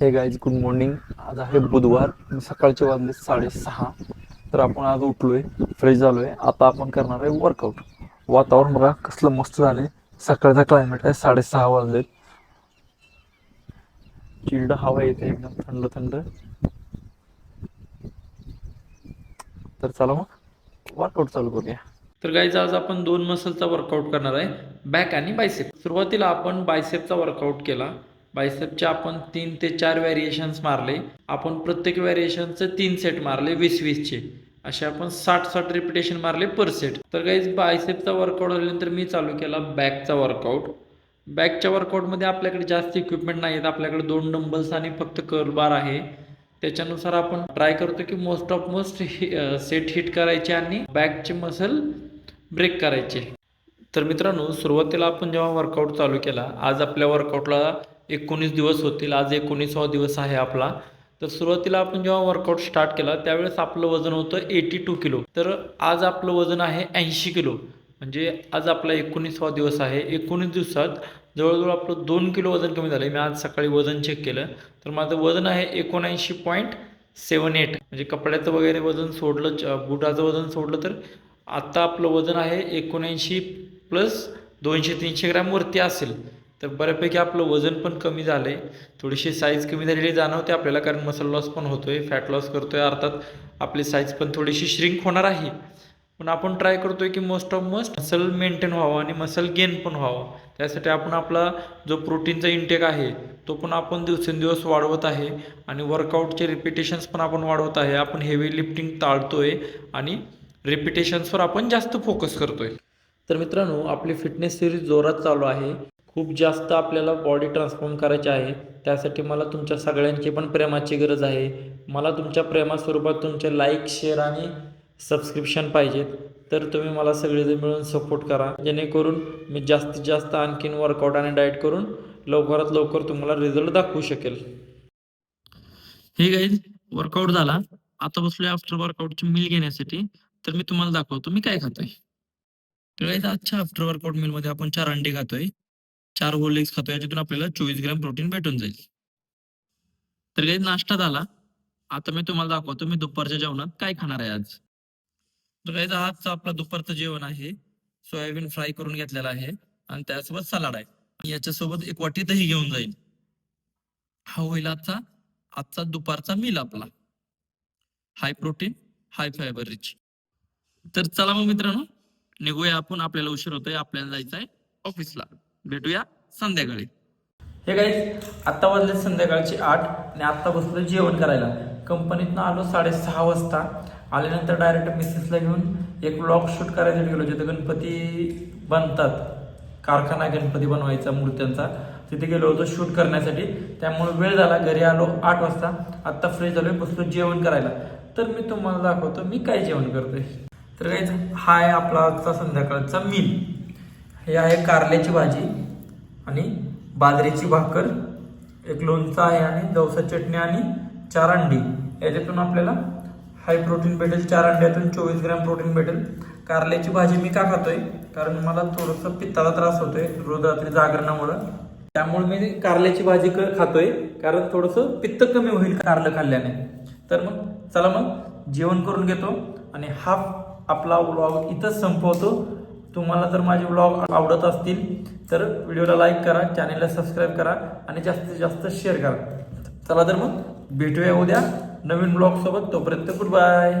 हे guys good morning आज आहे बुधवार सकाळचे वाजले साडेसहा. तर आपण आज उठलोय फ्रेश झालोय. आता आपण करणार आहे वर्कआउट वातावरण बघा कसलं मस्त झालंय. सकाळचा क्लायमेट आहे साडेसहा वाजले चिल्ड हवा येते एकदम थंड थंड. तर चला मग वर्कआउट चालू करूया. तर गाईज आज आपण दोन मसलचा वर्कआउट करणार आहे. बॅक आणि बायसेप सुरुवातीला आपण बायसेपचा वर्कआउट केला. बायसेपचे आपण तीन ते चार व्हॅरिएशन्स मारले. आपण प्रत्येक व्हॅरिएशनचे तीन सेट मारले वीस वीसचे असे आपण साठ साठ रिपिटेशन मारले पर सेट तर काहीच बायसेपचा वर्कआउट झाल्यानंतर मी चालू केला बॅकचा वर्कआउट बॅकच्या वर्कआउटमध्ये आपल्याकडे जास्त इक्विपमेंट नाही आहेत आपल्याकडे दोन डंबल्स आणि फक्त करबार आहे. त्याच्यानुसार आपण ट्राय करतो की most of most set hit करायचे आणि बॅकचे मसल ब्रेक करायचे. तर मित्रांनो सुरुवातीला आपण जेव्हा वर्कआउट चालू केला आज आपल्या वर्कआउटला एकोणीस दिवस होतील आज एकोणीसावा दिवस आहे आपला. तर सुरुवातीला आपण जेव्हा वर्कआउट स्टार्ट केला त्यावेळेस आपलं वजन होतं एटी टू किलो. तर आज आपलं वजन आहे ऐंशी किलो. म्हणजे आज आपला एकोणीसावा दिवस आहे. एकोणीस दिवसात जवळजवळ आपलं दोन किलो वजन कमी झालं मी आज सकाळी वजन चेक केलं. तर माझं वजन आहे एकोणऐंशी पॉईंट सेवन एट म्हणजे कपड्याचं वगैरे वजन सोडलं बुटाचं वजन सोडलं तर आत्ता आपलं वजन आहे एकोणऐंशी प्लस दोनशे तीनशे ग्रॅमवरती असेल. तर बऱ्यापैकी आपलं वजन पण कमी झालं आहे थोडीशी साईज कमी झालेली जाणवते आपल्याला कारण मसल लॉस पण होतो आहे फॅट लॉस करतो आहे अर्थात आपली साईज पण थोडीशी श्रिंक होणार आहे. पण आपण ट्राय करतो आहे की most of most muscle maintain व्हावं आणि मसल गेन पण व्हावं. त्यासाठी आपण आपला जो प्रोटीनचा इंटेक आहे तो पण आपण दिवसेंदिवस वाढवत आहे आणि वर्कआउटचे रिपिटेशन्स पण आपण वाढवत आहे. आपण हेवी लिफ्टिंग टाळतो आहे आणि रिपिटेशन्सवर आपण जास्त फोकस करतो आहे तर मित्रांनो आपली फिटनेस सिरीज जोरात चालू आहे. खूप जास्त आपल्याला बॉडी ट्रान्सफॉर्म करायची आहे. त्यासाठी मला तुमच्या सगळ्यांची पण प्रेमाची गरज आहे. मला तुमच्या प्रेमास्वरूपात तुमचे लाईक शेअर आणि सबस्क्रिप्शन पाहिजेत. तर तुम्ही मला सगळेजण मिळून सपोर्ट करा. जेणेकरून मी जास्तीत जास्त आणखीन वर्कआउट आणि डाएट करून लवकरात लवकर तुम्हाला रिझल्ट दाखवू शकेल. हे गाईज वर्कआउट झाला. आता बसलोय आफ्टर वर्कआउटची मील घेण्यासाठी. तर मी तुम्हाला दाखवतो मी काय खातोय. तर आजच्या आफ्टर वर्कआउट मिलमध्ये आपण चार अंडे खातोय. चार होल एग्स खातो याच्यातून आपल्याला चोवीस ग्रॅम प्रोटीन भेटून जाईल. तर काही नाश्ता झाला. आता मी तुम्हाला दाखवतो मी दुपारच्या जेवणात काय खाणार आहे आज. तर गाईज आजचं आपलं दुपारचं जेवण आहे. सोयाबीन फ्राय करून घेतलेला आहे. आणि त्यासोबत सलाड आहे. याच्यासोबत एक वाटी दही घेऊन जाईल हा होईल आजचा आजचा दुपारचा मिल आपला. High protein high fibre rich तर चला मग मित्रांनो निघूया आपण. आपल्याला उशीर होतोय आपल्याला जायचं आहे ऑफिसला भेटूया संध्याकाळी. हे गाईज आत्ता वाजले संध्याकाळची आठ आणि आत्ता बसलो जेवण करायला. कंपनीतनं आलो साडेसहा वाजता. आल्यानंतर डायरेक्ट मिसेसला घेऊन एक ब्लॉग शूट करायसाठी गेलो जिथे गणपती बनतात. कारखाना गणपती बनवायचा मूर्त्यांचा. तिथे गेलो होतो शूट करण्यासाठी. त्यामुळे वेळ झाला घरी आलो आठ वाजता. आत्ता फ्रेश झालो बसलो जेवण करायला. तर मी तुम्हाला दाखवतो मी काय जेवण करतोय. तर काहीच हाय आपला आजचा संध्याकाळचा मील हे आहे कारल्याची भाजी आणि बाजरीची भाकर एक लोणचं आहे आणि दवसा चटणी आणि चार अंडी. याच्यातून आपल्याला हाय प्रोटीन भेटेल चार अंड्यातून चोवीस ग्रॅम प्रोटीन भेटेल. कारल्याची भाजी मी का खातोय? कारण मला थोडंसं पित्ताला त्रास होतोय रोज रात्री जागरणामुळं. त्यामुळे मी कारल्याची भाजी क- खातोय कारण थोडंसं पित्त कमी होईल कारलं खाल्ल्याने. तर मग चला मग जेवण करून घेतो आणि हा आपला व्लॉग इथंच संपवतो. तुम्हाला जर माझे ब्लॉग आवडत असतील तर व्हिडिओला लाईक करा चॅनेलला सबस्क्राईब करा आणि जास्तीत जास्त शेअर करा. चला तर मग भेटूया उद्या नवीन ब्लॉगसोबत तोपर्यंत गुड बाय